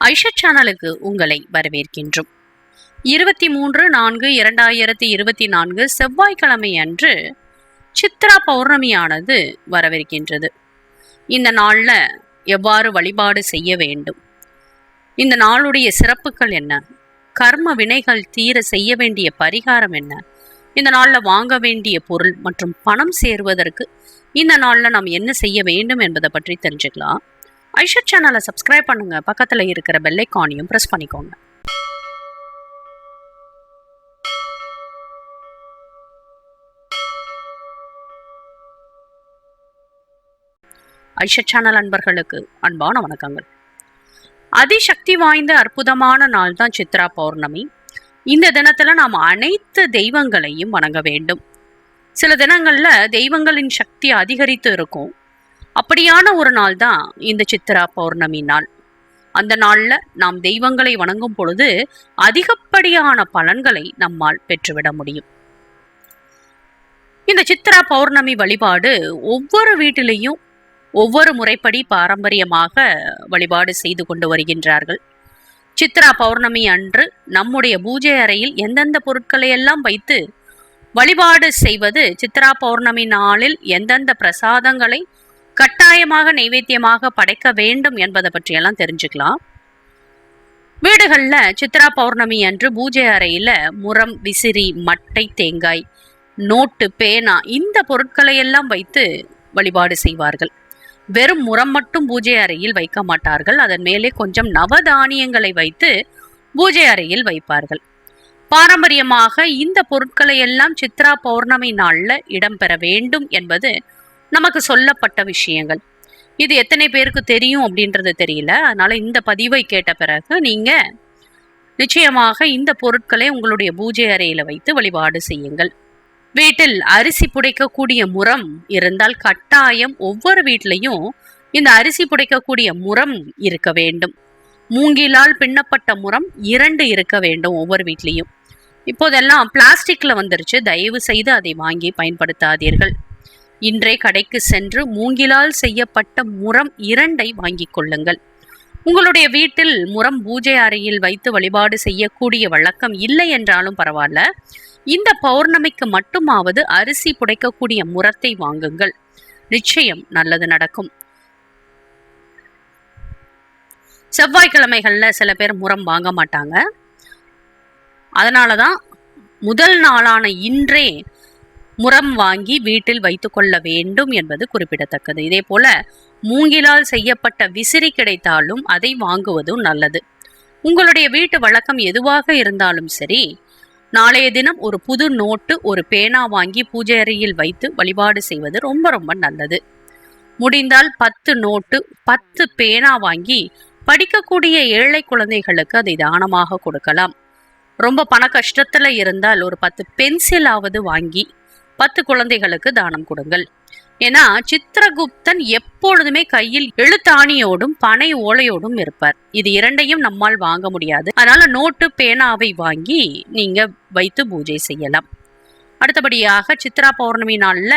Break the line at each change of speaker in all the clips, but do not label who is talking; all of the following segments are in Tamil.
ஐஷா சேனலுக்கு உங்களை வரவேற்கின்றோம். இருபத்தி மூன்று நான்கு இரண்டாயிரத்தி இருபத்தி நான்கு செவ்வாய்க்கிழமை அன்று சித்ரா பௌர்ணமியானது வரவிருக்கின்றது இந்த நாளில் எவ்வாறு வழிபாடு செய்ய வேண்டும்? இந்த நாளுடைய சிறப்புகள் என்ன? கர்ம வினைகள் தீர செய்ய வேண்டிய பரிகாரம் என்ன? இந்த நாளில் வாங்க வேண்டிய பொருள் மற்றும் பணம் சேருவதற்கு இந்த நாளில் நாம் என்ன செய்ய வேண்டும் என்பதை பற்றி தெரிஞ்சுக்கலாம். ஐஷா சேனலை சப்ஸ்கிரைப் பண்ணுங்க. பக்கத்தில் இருக்கிற பெல்லைக்கானையும் ப்ரெஸ் பண்ணிக்கோங்க. ஐஷா சேனல் அன்பர்களுக்கு அன்பான வணக்கங்கள். அதிசக்தி வாய்ந்த அற்புதமான நாள் தான் சித்ரா பௌர்ணமி. இந்த தினத்துல நாம் அனைத்து தெய்வங்களையும் வணங்க வேண்டும். சில தினங்கள்ல தெய்வங்களின் சக்தி அதிகரித்து இருக்கும். அப்படியான ஒரு நாள் தான் இந்த சித்ரா பௌர்ணமி நாள். அந்த நாள்ல நாம் தெய்வங்களை வணங்கும் பொழுது அதிகப்படியான பலன்களை நம்மால் பெற்றுவிட முடியும். இந்த சித்ரா பௌர்ணமி வழிபாடு ஒவ்வொரு வீட்டிலையும் ஒவ்வொரு முறைப்படி பாரம்பரியமாக வழிபாடு செய்து கொண்டு வருகின்றார்கள். சித்ரா பௌர்ணமி அன்று நம்முடைய பூஜை அறையில் எந்தெந்த பொருட்களை எல்லாம் வைத்து வழிபாடு செய்வது சித்ரா பௌர்ணமி நாளில் எந்தெந்த பிரசாதங்களை கட்டாயமாக நைவேத்தியமாக படைக்க வேண்டும் என்பதை பற்றியெல்லாம் தெரிஞ்சுக்கலாம். வீடுகளில் சித்ரா பௌர்ணமி அன்று பூஜை அறையில் முரம் விசிறி மட்டை தேங்காய் நோட்டு பேனா இந்த பொருட்களை எல்லாம் வைத்து வழிபாடு செய்வார்கள். வெறும் முரம் மட்டும் பூஜை அறையில் வைக்க மாட்டார்கள். அதன் மேலே கொஞ்சம் நவதானியங்களை வைத்து பூஜை அறையில் வைப்பார்கள். பாரம்பரியமாக இந்த பொருட்களை எல்லாம் சித்ரா பௌர்ணமி நாளில் இடம்பெற வேண்டும் என்பது நமக்கு சொல்லப்பட்ட விஷயங்கள். இது எத்தனை பேருக்கு தெரியும் அப்படின்றது தெரியல. அதனால இந்த பதிவை கேட்ட பிறகு நீங்க நிச்சயமாக இந்த பொருட்களை உங்களுடைய பூஜை அறையில வைத்து வழிபாடு செய்யுங்கள். வீட்டில் அரிசி புடைக்கக்கூடிய முறம் இருந்தால் கட்டாயம் ஒவ்வொரு வீட்லையும் இந்த அரிசி புடைக்கக்கூடிய முறம் இருக்க வேண்டும். மூங்கிலால் பின்னப்பட்ட முறம் இரண்டு இருக்க வேண்டும் ஒவ்வொரு வீட்லேயும். இப்போதெல்லாம் பிளாஸ்டிக்ல வந்துருச்சு. தயவு செய்து அதை வாங்கி பயன்படுத்தாதீர்கள். இன்றே கடைக்கு சென்று மூங்கிலால் செய்யப்பட்ட முறம் இரண்டை வாங்கிக் கொள்ளுங்கள். உங்களுடைய வீட்டில் முறம் பூஜை அறையில் வைத்து வழிபாடு செய்யக்கூடிய வழக்கம் இல்லை என்றாலும் பரவாயில்ல. இந்த பௌர்ணமிக்கு மட்டுமாவது அரிசி புடைக்கக்கூடிய முறத்தை வாங்குங்கள். நிச்சயம் நல்லது நடக்கும். செவ்வாய்க்கிழமைகளில் சில பேர் முறம் வாங்க மாட்டாங்க. அதனால தான் முதல் நாளான இன்றே முறம் வாங்கி வீட்டில் வைத்துக்கொள்ள வேண்டும் என்பது குறிப்பிடத்தக்கது. இதே போல மூங்கிலால் செய்யப்பட்ட விசிறி கிடைத்தாலும் அதை வாங்குவதும் நல்லது. உங்களுடைய வீட்டு வழக்கம் எதுவாக இருந்தாலும் சரி நாளைய தினம் ஒரு புது நோட்டு ஒரு பேனா வாங்கி பூஜை அறையில் வைத்து வழிபாடு செய்வது ரொம்ப ரொம்ப நல்லது. முடிந்தால் பத்து நோட்டு பத்து பேனா வாங்கி படிக்கக்கூடிய ஏழை குழந்தைகளுக்கு அதை தானமாக கொடுக்கலாம். ரொம்ப பண கஷ்டத்துல இருந்தால் ஒரு பத்து பென்சிலாவது வாங்கி பத்து குழந்தைகளுக்கு தானம் கொடுங்கள். ஏன்னா சித்திரகுப்தன் எப்பொழுதுமே கையில் எழுத்தாணியோடும் பனை ஓலையோடும் இருப்பார். இது இரண்டையும் நம்மால் வாங்க முடியாது. அதனால நோட்டு பேனாவை வாங்கி நீங்க வைத்து பூஜை செய்யலாம். அடுத்தபடியாக சித்ரா பௌர்ணமி நாள்ல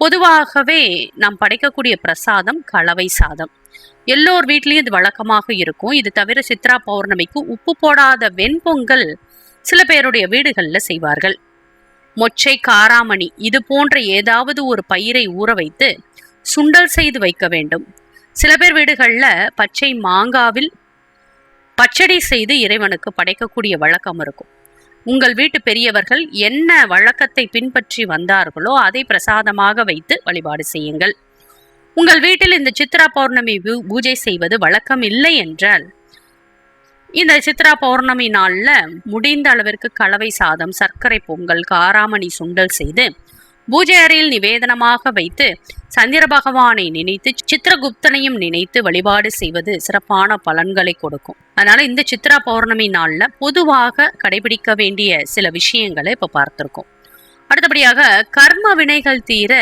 பொதுவாகவே நாம் படைக்கக்கூடிய பிரசாதம் கலவை சாதம். எல்லோர் வீட்லேயும் இது வழக்கமாக இருக்கும். இது தவிர சித்ரா பௌர்ணமிக்கு உப்பு போடாத வெண்பொங்கல் சில பேருடைய வீடுகளில் செய்வார்கள். மொச்சை காராமணி இது போன்ற ஏதாவது ஒரு பயிரை ஊற வைத்து சுண்டல் செய்து வைக்க வேண்டும். சில பேர் வீடுகளில் பச்சை மாங்காவில் பச்சடி செய்து இறைவனுக்கு படைக்கக்கூடிய வழக்கம் இருக்கும். உங்கள் வீட்டு பெரியவர்கள் என்ன வழக்கத்தை பின்பற்றி வந்தார்களோ அதை பிரசாதமாக வைத்து வழிபாடு செய்யுங்கள். உங்கள் வீட்டில் இந்த சித்ரா பௌர்ணமி பூ- பூஜை செய்வது வழக்கம் இல்லை என்றால் இந்த சித்ரா பௌர்ணமி நாளில் முடிந்த அளவிற்கு கலவை சாதம் சர்க்கரை பொங்கல் காராமணி சுண்டல் செய்து பூஜை அறையில் நிவேதனமாக வைத்து சந்திர பகவானை நினைத்து சித்திரகுப்தனையும் நினைத்து வழிபாடு செய்வது சிறப்பான பலன்களை கொடுக்கும். அதனால இந்த சித்ரா பௌர்ணமி நாளில் பொதுவாக கடைபிடிக்க வேண்டிய சில விஷயங்களை இப்போ பார்த்துருக்கோம். அடுத்தபடியாக கர்ம வினைகள் தீர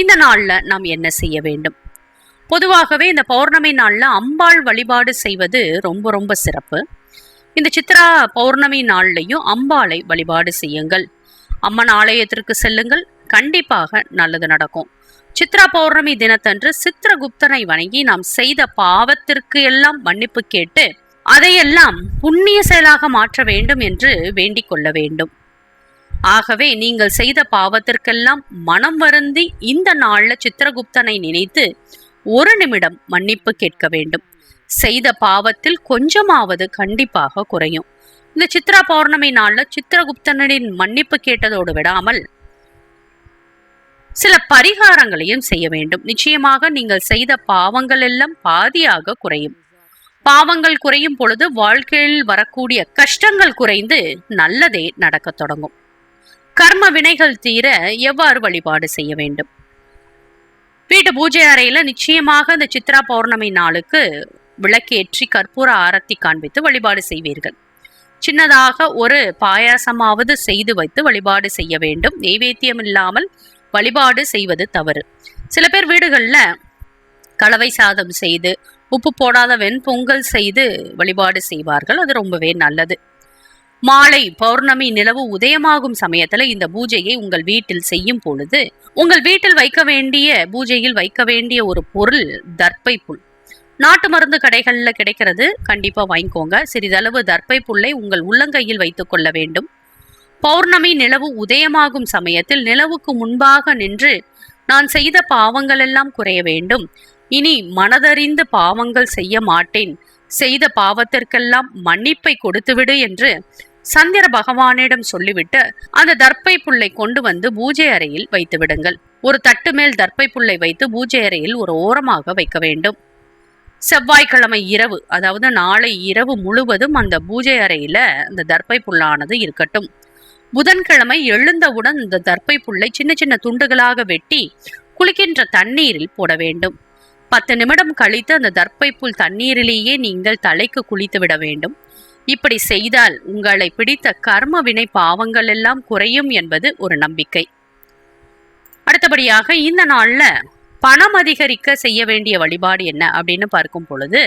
இந்த நாளில் நாம் என்ன செய்ய வேண்டும்? பொதுவாகவே இந்த பௌர்ணமி நாளில் அம்பாள் வழிபாடு செய்வது ரொம்ப ரொம்ப சிறப்பு. இந்த சித்ரா பௌர்ணமி நாள்லையும் அம்பாளை வழிபாடு செய்யுங்கள். அம்மன் ஆலயத்திற்கு செல்லுங்கள். கண்டிப்பாக நல்லது நடக்கும். சித்ரா பௌர்ணமி தினத்தன்று சித்திரகுப்தனை வணங்கி நாம் செய்த பாவத்திற்கு எல்லாம் மன்னிப்பு கேட்டு அதையெல்லாம் புண்ணிய செயலாக மாற்ற வேண்டும் என்று வேண்டிக் கொள்ள வேண்டும். ஆகவே நீங்கள் செய்த பாவத்திற்கெல்லாம் மனம் வருந்தி இந்த நாளில் சித்திரகுப்தனை நினைத்து ஒரு நிமிடம் மன்னிப்பு கேட்க வேண்டும். செய்த பாவத்தில் கொஞ்சமாவது கண்டிப்பாக குறையும். இந்த சித்ரா பௌர்ணமி நாள்ல சித்திரகுப்தனின் மன்னிப்பு கேட்டதோடு விடாமல் சில பரிகாரங்களையும் செய்ய வேண்டும். நிச்சயமாக நீங்கள் செய்த பாவங்கள் எல்லாம் பாதியாக குறையும். பாவங்கள் குறையும் பொழுது வாழ்க்கையில் வரக்கூடிய கஷ்டங்கள் குறைந்து நல்லதே நடக்கத் தொடங்கும். கர்ம வினைகள் தீர எவ்வாறு வழிபாடு செய்ய வேண்டும்? வீட்டு பூஜை அறையில நிச்சயமாக இந்த சித்ரா பௌர்ணமி நாளுக்கு விளக்கேற்றி கற்பூர ஆரத்தி காண்பித்து வழிபாடு செய்வீர்கள். சின்னதாக ஒரு பாயாசமாவது செய்து வைத்து வழிபாடு செய்ய வேண்டும். நெய்வேத்தியம் இல்லாமல் வழிபாடு செய்வது தவறு. சில பேர் வீடுகளில் கலவை சாதம் செய்து உப்பு போடாத வெண்பொங்கல் செய்து வழிபாடு செய்வார்கள். அது ரொம்பவே நல்லது. மாலை பௌர்ணமி நிலவு உதயமாகும் சமயத்துல இந்த பூஜையை உங்கள் வீட்டில் செய்யும் பொழுது உங்கள் வீட்டில் வைக்க வேண்டிய பூஜையில் வைக்க வேண்டிய ஒரு பொருள் தர்ப்பை புல். நாட்டு மருந்து கடைகள்ல கிடைக்கிறது கண்டிப்பா வாங்கிக்கோங்க. சிறிதளவு தர்ப்பை புல்லை உங்கள் உள்ளங்கையில் வைத்துக் கொள்ள வேண்டும். பௌர்ணமி நிலவு உதயமாகும் சமயத்தில் நிலவுக்கு முன்பாக நின்று நான் செய்த பாவங்கள் எல்லாம் குறைய வேண்டும். இனி மனதறிந்து பாவங்கள் செய்ய மாட்டேன். செய்த பாவத்திற்கெல்லாம் மன்னிப்பை கொடுத்துவிடு என்று சந்திர பகவானிடம் சொல்லிவிட்டு அந்த தர்ப்பை புல்லை கொண்டு வந்து பூஜை அறையில் வைத்து விடுங்கள் ஒரு தட்டு மேல் தர்ப்பை புல்லை வைத்து பூஜை அறையில் ஒரு ஓரமாக வைக்க வேண்டும். செவ்வாய்க்கிழமை இரவு அதாவது நாளை இரவு முழுவதும் அந்த பூஜை அறையில அந்த தர்ப்பை புல்லானது இருக்கட்டும். புதன்கிழமை எழுந்தவுடன் இந்த தர்ப்பை புல்லை சின்ன சின்ன துண்டுகளாக வெட்டி குளிக்கின்ற தண்ணீரில் போட வேண்டும். பத்து நிமிடம் கழித்து அந்த தர்ப்பை புல் தண்ணீரிலேயே நீங்கள் தலைக்கு குளித்து விட வேண்டும். இப்படி செய்தால் உங்களை பிடித்த கர்ம வினை பாவங்கள் எல்லாம் குறையும் என்பது ஒரு நம்பிக்கை. அடுத்தபடியாக இந்த நாள்ல பணம் அதிகரிக்க செய்ய வேண்டிய வழிபாடு என்ன அப்படின்னு பார்க்கும் பொழுது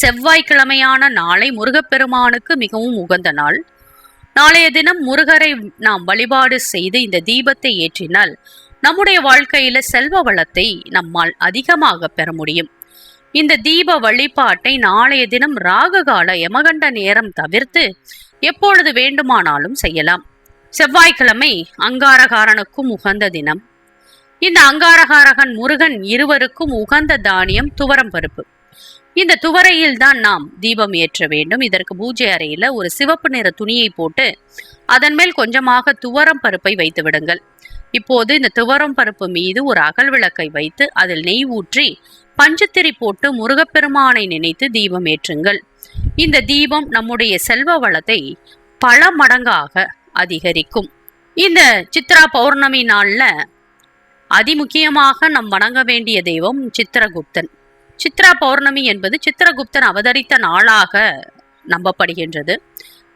செவ்வாய்க்கிழமையான நாளை முருகப்பெருமானுக்கு மிகவும் உகந்த நாள். நாளைய தினம் முருகரை நாம் வழிபாடு செய்து இந்த தீபத்தை ஏற்றினால் நம்முடைய வாழ்க்கையில செல்வ வளத்தை நம்மால் அதிகமாக பெற முடியும். இந்த தீப வழிபாட்டை நாளைய தினம் ராககால யமகண்ட நேரம் தவிர்த்து எப்பொழுது வேண்டுமானாலும் செய்யலாம். செவ்வாய்க்கிழமை அங்காரகாரனுக்கும் உகந்த தினம். இந்த அங்காரகாரகன் முருகன் இருவருக்கும் உகந்த தானியம் துவரம் பருப்பு. இந்த துவரையில் தான் நாம் தீபம் ஏற்ற வேண்டும். இதற்கு பூஜை அறையில ஒரு சிவப்பு நிற துணியை போட்டு அதன் மேல் கொஞ்சமாக துவரம் பருப்பை வைத்து விடுங்கள். இப்போது இந்த துவரம் பருப்பு மீது ஒரு அகல் விளக்கை வைத்து அதில் நெய் ஊற்றி பஞ்சுத்திரி போட்டு முருகப்பெருமானை நினைத்து தீபம் ஏற்றுங்கள். இந்த தீபம் நம்முடைய செல்வ வளத்தை பல மடங்காக அதிகரிக்கும். இந்த சித்ரா பௌர்ணமி நாளில் அதிமுக்கியமாக நம் வணங்க வேண்டிய தெய்வம் சித்திரகுப்தன். சித்ரா பௌர்ணமி என்பது சித்திரகுப்தன் அவதரித்த நாளாக நம்பப்படுகின்றது.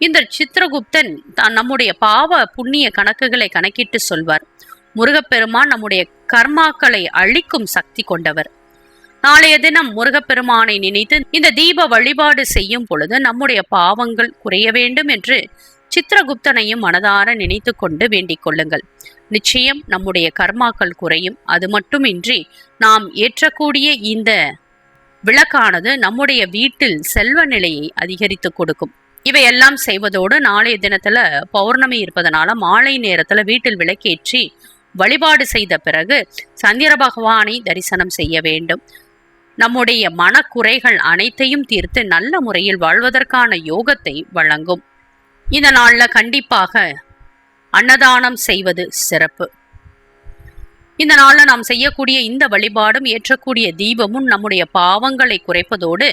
இந்த சித்திரகுப்தன் தான் நம்முடைய பாவ புண்ணிய கணக்குகளை கணக்கிட்டு சொல்வார். முருகப்பெருமான் நம்முடைய கர்மாக்களை அழிக்கும் சக்தி கொண்டவர். நாளைய தினம் முருகப்பெருமானை நினைத்து இந்த தீப வழிபாடு செய்யும் பொழுது நம்முடைய பாவங்கள் குறைய வேண்டும் என்று சித்திரகுப்தனையும் மனதார நினைத்து கொண்டு வேண்டிக் கொள்ளுங்கள். நிச்சயம் நம்முடைய கர்மாக்கள் குறையும். அது மட்டுமின்றி நாம் ஏற்றக்கூடிய இந்த விளக்கானது நம்முடைய வீட்டில் செல்வ நிலையை அதிகரித்து கொடுக்கும். இவையெல்லாம் செய்வதோடு நாளைய தினத்துல பௌர்ணமி இருப்பதனால மாலை நேரத்துல வீட்டில் விளக்கேற்றி வழிபாடு செய்த பிறகு சந்திர பகவானை தரிசனம் செய்ய வேண்டும். நம்முடைய மனக்குறைகள் அனைத்தையும் தீர்த்து நல்ல முறையில் வாழ்வதற்கான யோகத்தை வழங்கும். இந்த நாளில் கண்டிப்பாக அன்னதானம் செய்வது சிறப்பு. இந்த நாளில் நாம் செய்யக்கூடிய இந்த வழிபாடும் ஏற்றக்கூடிய தீபமும் நம்முடைய பாவங்களை குறைப்பதோடு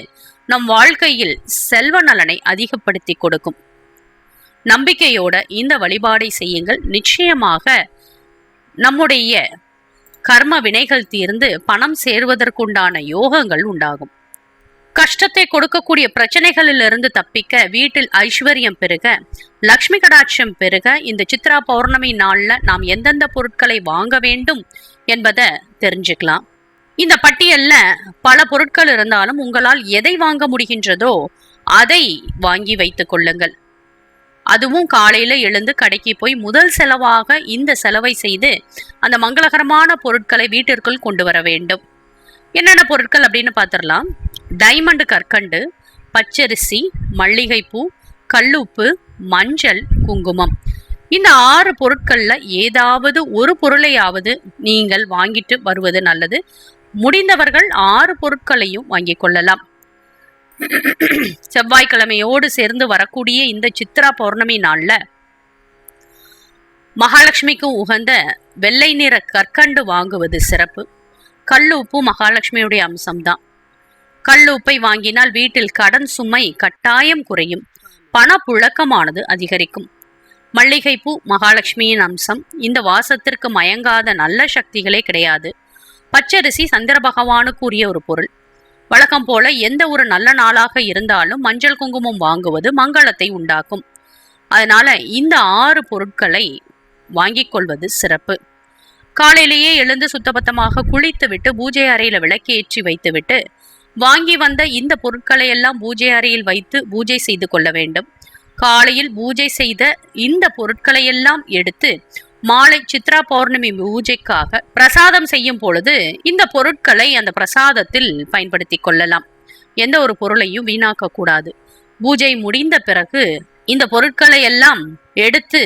நம் வாழ்க்கையில் செல்வ நலனை அதிகப்படுத்தி கொடுக்கும். நம்பிக்கையோட இந்த வழிபாடை செய்யுங்கள். நிச்சயமாக நம்முடைய கர்ம வினைகள் தீர்ந்து பணம் சேர்வதற்குண்டான யோகங்கள் உண்டாகும். கஷ்டத்தை கொடுக்கக்கூடிய பிரச்சனைகளிலிருந்து தப்பிக்க வீட்டில் ஐஸ்வர்யம் பெருக லக்ஷ்மி கடாட்சம் பெருக இந்த சித்ரா பௌர்ணமி நாளில் நாம் எந்தெந்த பொருட்களை வாங்க வேண்டும் என்பதை தெரிஞ்சுக்கலாம். இந்த பட்டியல்ல பல பொருட்கள் இருந்தாலும் உங்களால் எதை வாங்க முடிகின்றதோ அதை வாங்கி வைத்துக் கொள்ளுங்கள். அதுவும் காலையில எழுந்து கடைக்கு போய் முதல் செலவாக இந்த செலவை செய்து அந்த மங்களகரமான பொருட்களை வீட்டிற்குள் கொண்டு வர வேண்டும். என்னென்ன பொருட்கள் அப்படின்னு பார்த்துடலாம். டைமண்ட் கற்கண்டு பச்சரிசி மல்லிகைப்பூ கல்லுப்பு மஞ்சள் குங்குமம். இந்த ஆறு பொருட்களில் ஏதாவது ஒரு பொருளையாவது நீங்கள் வாங்கிட்டு வருவது நல்லது. முடிந்தவர்கள் ஆறு பொருட்களையும் வாங்கிக் கொள்ளலாம். செவ்வாய்க்கிழமையோடு சேர்ந்து வரக்கூடிய இந்த சித்ரா பௌர்ணமி நாளில் மகாலட்சுமிக்கு உகந்த வெள்ளை நிற கற்கண்டு வாங்குவது சிறப்பு. கல் உப்பு மகாலட்சுமியுடைய அம்சம்தான். கல் வாங்கினால் வீட்டில் கடன் சுமை கட்டாயம் குறையும். பணப்புழக்கமானது அதிகரிக்கும். மல்லிகைப்பூ மகாலட்சுமியின் அம்சம். இந்த வாசத்திற்கு மயங்காத நல்ல சக்திகளே கிடையாது. பச்சரிசி சந்திர பகவானுக்குரிய ஒரு பொருள். வழக்கம் போல எந்த ஒரு நல்ல நாளாக இருந்தாலும் மஞ்சள் குங்குமம் வாங்குவது மங்களத்தை உண்டாக்கும். அதனால இந்த ஆறு பொருட்களை வாங்கிக் கொள்வது சிறப்பு. காலையிலேயே எழுந்து சுத்தபத்தமாக குளித்துவிட்டு பூஜை அறையில விளக்கேற்றி வைத்துவிட்டு வாங்கி வந்த இந்த பொருட்களை எல்லாம் பூஜை அறையில் வைத்து பூஜை செய்து கொள்ள வேண்டும். காலையில் பூஜை செய்த இந்த பொருட்களை எல்லாம் எடுத்து மாலை சித்ரா பௌர்ணமி பூஜைக்காக பிரசாதம் செய்யும் பொழுது இந்த பொருட்களை அந்த பிரசாதத்தில் பயன்படுத்தி கொள்ளலாம். எந்த ஒரு பொருளையும் வீணாக்க கூடாது. பூஜை முடிந்த பிறகு இந்த பொருட்களை எல்லாம் எடுத்து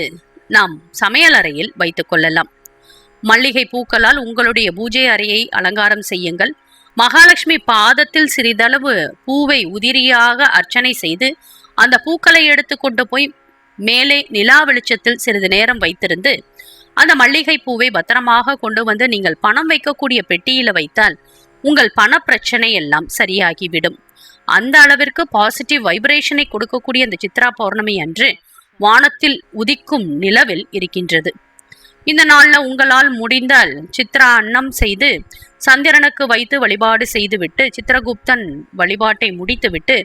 நாம் சமையலறையில் வைத்துக் கொள்ளலாம். மல்லிகை பூக்களால் உங்களுடைய பூஜை அறையை அலங்காரம் செய்யுங்கள். மகாலட்சுமி பாதத்தில் சிறிதளவு பூவை உதிரியாக அர்ச்சனை செய்து அந்த பூக்களை எடுத்து கொண்டு போய் மேலே நிலா வெளிச்சத்தில் சிறிது நேரம் வைத்திருந்து அந்த மல்லிகை பூவை பத்திரமாக கொண்டு வந்து நீங்கள் பணம் வைக்கக்கூடிய பெட்டியில வைத்தால் உங்கள் பண பிரச்சனை எல்லாம் சரியாகிவிடும். அந்த அளவிற்கு பாசிட்டிவ் வைப்ரேஷனை கொடுக்கக்கூடிய அந்த சித்ரா பௌர்ணமி அன்று வானத்தில் உதிக்கும் நிலவில் இருக்கின்றது. இந்த நாள்ல உங்களால் முடிந்தால் சித்ரா அன்னம் செய்து சந்திரனுக்கு வைத்து வழிபாடு செய்துவிட்டு சித்திரகுப்தன் வழிபாட்டை முடித்துவிட்டு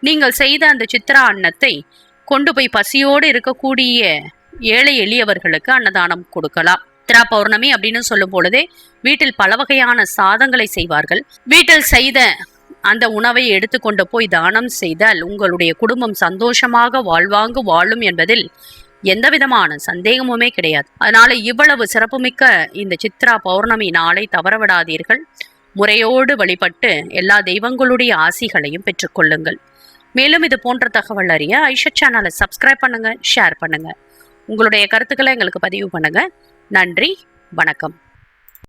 நீங்கள் செய்த அந்த சித்ரா அன்னத்தை கொண்டு போய் பசியோடு இருக்கக்கூடிய ஏழை எளியவர்களுக்கு அன்னதானம் கொடுக்கலாம். சித்ரா பௌர்ணமி அப்படின்னு சொல்லும் பொழுதே வீட்டில் பல வகையான சாதங்களை செய்வார்கள். வீட்டில் செய்த அந்த உணவை எடுத்துக்கொண்டு போய் தானம் செய்தால் உங்களுடைய குடும்பம் சந்தோஷமாக வாழ்வாங்கு வாழும் என்பதில் எந்த விதமான சந்தேகமுமே கிடையாது. அதனால இவ்வளவு சிறப்புமிக்க இந்த சித்ரா பௌர்ணமி நாளை தவறவிடாதீர்கள். முறையோடு வழிபட்டு எல்லா தெய்வங்களுடைய ஆசிகளையும் பெற்றுக்கொள்ளுங்கள் மேலும் இது போன்ற தகவல் அறிய ஐஷா சேனலை சப்ஸ்கிரைப் பண்ணுங்க ஷேர் பண்ணுங்க. உங்களுடைய கருத்துக்களை எங்களுக்கு பதிவு பண்ணுங்க. நன்றி வணக்கம்.